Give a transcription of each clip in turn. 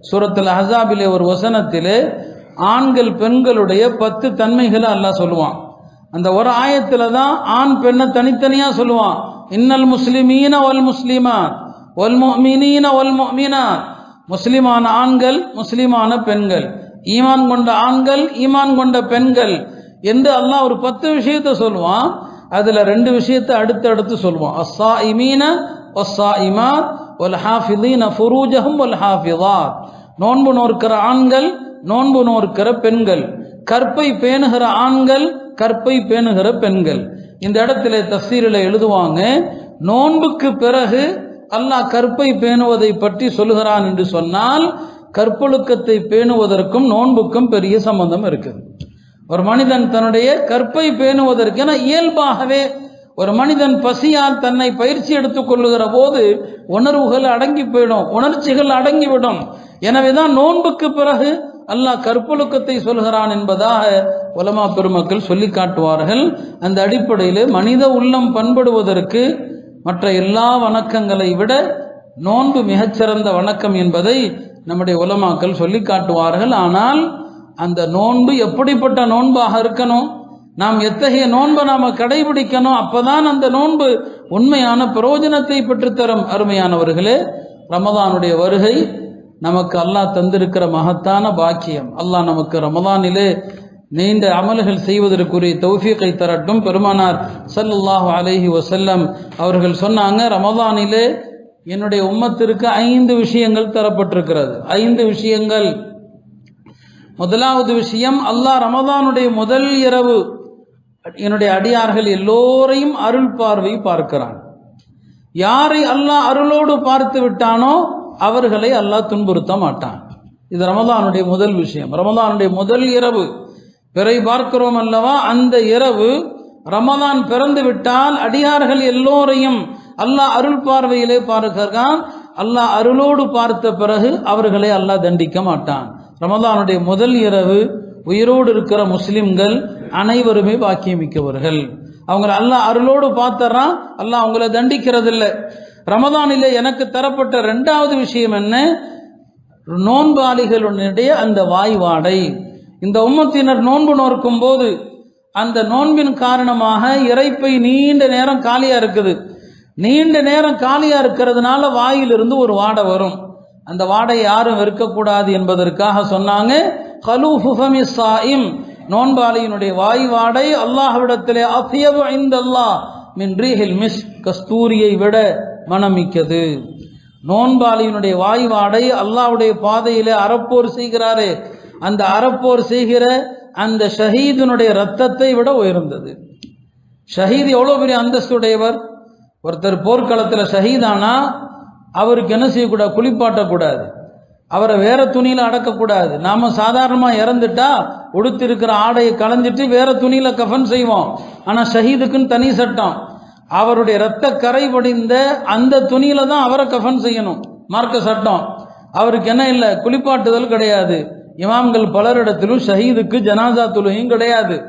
சூரத்தில் அஹாபிலே ஒரு வசனத்திலே ஆண்கள் பெண்களுடைய பத்து தன்மைகளை அல்லாஹ் சொல்லுவான். அந்த ஒரு ஆயத்தில் தான் ஆண் பெண்ணை தனித்தனியாக சொல்லுவான். இன்னல் முஸ்லிமீன ஒல் முஸ்லிமான் ஒல் மீனீன ஒல் முஃமினாத். முஸ்லிமான ஆண்கள் முஸ்லிமான பெண்கள். ஈமான் கொண்ட ஆண்கள் ஈமான் கொண்ட பெண்கள் என்று அல்லாஹ் ஒரு பத்து விஷயத்த சொல்லுவான். அதில் ரெண்டு விஷயத்தை அடுத்து சொல்லுவான். அஸ்ஸா இமீன ஒஸ்ஸா இமா ஒல் ஹாஃபிதீன ஃபுரூஜஹும் ஒல் ஹாஃபிதாத் நோன்பு நோக்கிற ஆண்கள் நோன்பு நோக்கிற பெண்கள். கற்பை பேணுகிற ஆண்கள் கற்பை பேணுகிற பெண்கள். இந்த இடத்துல தஃசீரில் எழுதுவாங்க நோன்புக்கு பிறகு அல்லாஹ் கற்பை பேணுவதை பற்றி சொல்லுகிறான் என்று சொன்னால் கற்பொழுக்கத்தை பேணுவதற்கும் நோன்புக்கும் பெரிய சம்பந்தம் இருக்குது. ஒரு மனிதன் தன்னுடைய கற்பை பேணுவதற்கு என இயல்பாகவே ஒரு மனிதன் பசியால் தன்னை பயிற்சி எடுத்துக் கொள்ளுகிற போது உணர்வுகள் அடங்கி போயிடும் உணர்ச்சிகள் அடங்கிவிடும். எனவேதான் நோன்புக்கு பிறகு அல்லாஹ் கற்பொழுக்கத்தை சொல்கிறான் என்பதாக உலமா பெருமக்கள் சொல்லி காட்டுவார்கள். அந்த அடிப்படையில் மனித உள்ளம் பண்படுவதற்கு மற்ற எல்லா வணக்கங்களை விட நோன்பு மிகச்சிறந்த வணக்கம் என்பதை நம்முடைய உலமாக்கள் சொல்லி காட்டுவார்கள். ஆனால் அந்த நோன்பு எப்படிப்பட்ட நோன்பாக இருக்கணும்? நாம் எத்தகைய நோன்பை நாம கடைபிடிக்கணும்? அப்பதான் அந்த நோன்பு உண்மையான பிரயோஜனத்தை பெற்றுத்தரும் அருமையானவர்களே. ரமதானுடைய வருகை நமக்கு அல்லாஹ் தந்திருக்கிற மகத்தான பாக்கியம். அல்லாஹ் நமக்கு ரமதானிலே நீண்ட அமல்கள் செய்வதற்குரிய தௌஃபீக்கை தரட்டும். பெருமானார் ஸல்லல்லாஹு அலஹி வசல்லம் அவர்கள் சொன்னாங்க ரமதானிலே என்னுடைய உம்மத்திற்கு ஐந்து விஷயங்கள் தரப்பட்டிருக்கிறது. ஐந்து விஷயங்கள். முதலாவது விஷயம் அல்லாஹ் ரமதானுடைய முதல் இரவு என்னுடைய அடியார்கள் எல்லோரையும் அருள் பார்வை பார்க்கிறான். யாரை அல்லாஹ் அருளோடு பார்த்து விட்டானோ அவர்களை அல்லாஹ் துன்புறுத்த மாட்டான். இது ரமதானுடைய முதல் விஷயம். ரமதானுடைய முதல் இரவு. பிறை பார்க்கிறோம் அல்லவா? அந்த இரவு ரமதான் பிறந்து விட்டால் அடியார்கள் எல்லோரையும் அல்லாஹ் அருள் பார்வையிலே பார்க்கிறான். அல்லாஹ் அருளோடு பார்த்த பிறகு அவர்களை அல்லாஹ் தண்டிக்க மாட்டான். ரமதானுடைய முதல் இரவு. உயிரோடு இருக்கிற முஸ்லிம்கள் அனைவருமே பாக்கியமிக்கவர்கள். அவங்கள அல்லாஹ் அருளோடு பார்த்தறான் அல்லாஹ் அவங்கள தண்டிக்கிறதில்ல. ரமதானில் எனக்கு தரப்பட்ட ரெண்டாவது விஷயம் என்ன? நோன்பாளிகளுடைய அந்த வாய் வாடை இந்த உம்மத்தினர் நோன்பு நோக்கும் போது அந்த நோன்பின் காரணமாக இறைப்பை நீண்ட நேரம் காலியா இருக்குது. நீண்ட நேரம் காலியா இருக்கிறதுனால வாயிலிருந்து ஒரு வாடை வரும். அந்த வாடை யாரும் வெறுக்கக்கூடாது என்பதற்காக சொன்னாங்க நோன்பாளியினுடைய வாய் வாடை அல்லாஹ்விடத்திலே அஃபியவு இந்த அல்லாஹ் மின் ரீஹில் மிஸ் கஸ்தூரியை விட மனமிக்கது. நோன்பாளியினுடைய வாய் வாடை அல்லாஹ்வுடைய பாதையிலே அறப்போர் செய்கிறாரே. அந்த அறப்போர் செய்கிற அந்த ஷஹீதினுடைய ரத்தத்தை விட உயர்ந்தது. ஷஹீத் எவ்வளோ பெரிய அந்தஸ்துடையவர்? ஒருத்தர் போர்க்களத்தில் ஷஹீதானா அவருக்கு என்ன செய்யக்கூடாது குளிப்பாட்டக்கூடாது. அவரை வேற துணியில் அடக்கக்கூடாது. நாம சாதாரணமாக இறந்துட்டா உடுத்திருக்கிற ஆடையை களைஞ்சிட்டு வேற துணியில் கஃபன் செய்வோம். ஆனால் ஷஹீதுக்குன்னு தனி சட்டம். அவருடைய இரத்த கரை படிந்த அந்த துணியில தான் அவரை கஃபன் செய்யணும். மார்க்க சட்டம். அவருக்கு என்ன இல்லை? குளிப்பாட்டுதல் கிடையாது. இமாம்கள் பலரிடத்திலும் ஷஹீதுக்கு ஜனாசா தொழுகையும் கிடையாது.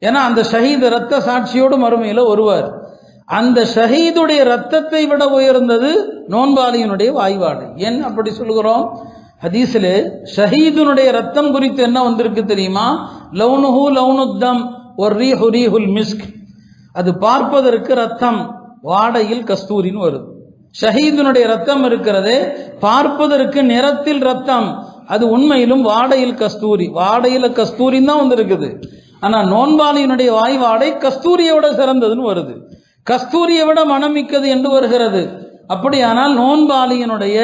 ஏன்னா அந்த ஷஹீது ரத்த சாட்சியோடு மறுமையில் ஒருவர். அந்த ஷஹீதுடைய ரத்தத்தை விட உயர்ந்தது நோன்பாளியினுடைய வாய்வாடு. ஏன் அப்படி சொல்கிறோம் ஹதீஸில் ஷஹீதுனுடைய ரத்தம் குறித்து என்ன வந்திருக்கு தெரியுமா? லவுனுஹு லவுனுத்தம் ஒரு ரீஹு ரீஹுல் மிஸ்க். அது பார்ப்பதற்கு ரத்தம் வாடையில் கஸ்தூரின்னு வருது. ஷஹீதுனுடைய ரத்தம் இருக்கிறதே பார்ப்பதற்கு நிறத்தில் ரத்தம். அது உண்மையிலும் வாடையில் கஸ்தூரி. வாடையில் கஸ்தூரின்னு தான் வந்திருக்குது. ஆனால் நோன்பாளியினுடைய வாய் வாடை கஸ்தூரியை விட சிறந்ததுன்னு வருது. கஸ்தூரியை விட மனமிக்கது என்று வருகிறது. அப்படியானால் நோன்பாளியினுடைய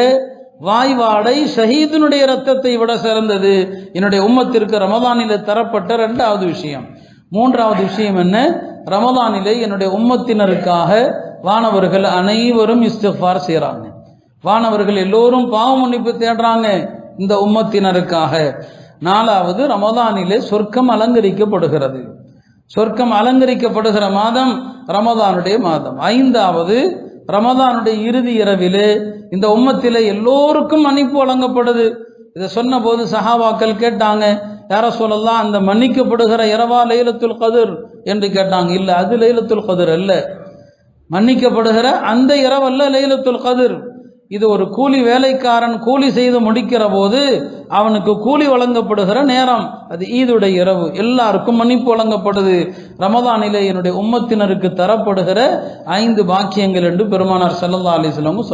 வாய்வாடை ஷஹீதனுடைய ரத்தத்தை விட சிறந்தது. என்னுடைய உம்மத்திற்கு ரமதானிலே தரப்பட்ட ரெண்டாவது விஷயம். மூன்றாவது விஷயம் என்ன? ரமதானிலே என்னுடைய உம்மத்தினருக்காக வானவர்கள் அனைவரும் இஸ்திஃபார் செய்கிறாங்க வானவர்கள் எல்லோரும் பாவ மன்னிப்பு தேடுறாங்க இந்த உம்மத்தினருக்காக. நாலாவது ரமதானிலே சொர்க்கம் அலங்கரிக்கப்படுகிறது. சொர்க்கம் அலங்கரிக்கப்படுகிற மாதம் ரமதானுடைய மாதம். ஐந்தாவது ரமதானுடைய இறுதி இரவிலே இந்த உம்மத்தில் எல்லோருக்கும் மன்னிப்பு வழங்கப்படுது. இதை சொன்னபோது சஹாபாக்கள் கேட்டாங்க யார சொல்லலாம் அந்த மன்னிக்கப்படுகிற இரவா லைலத்துல் கதிர்? என்று கேட்டாங்க. இல்லை அது லைலத்துல் கதிர் அல்ல. மன்னிக்கப்படுகிற அந்த இரவல்ல லைலத்துல் கதிர். இது ஒரு கூலி வேலைக்காரன் கூலி செய்து முடிக்கிற போது அவனுக்கு கூலி வழங்கப்படுகிற நேரம். அது ஈதுடைய இரவு. எல்லாருக்கும் மன்னிப்பு வழங்கப்படுது. ரமதானிலே என்னுடைய உம்மத்தினருக்கு தரப்படுகிற ஐந்து பாக்கியங்கள் என்று பெருமானார் செல்லல்லா அலிஸ்லாமும்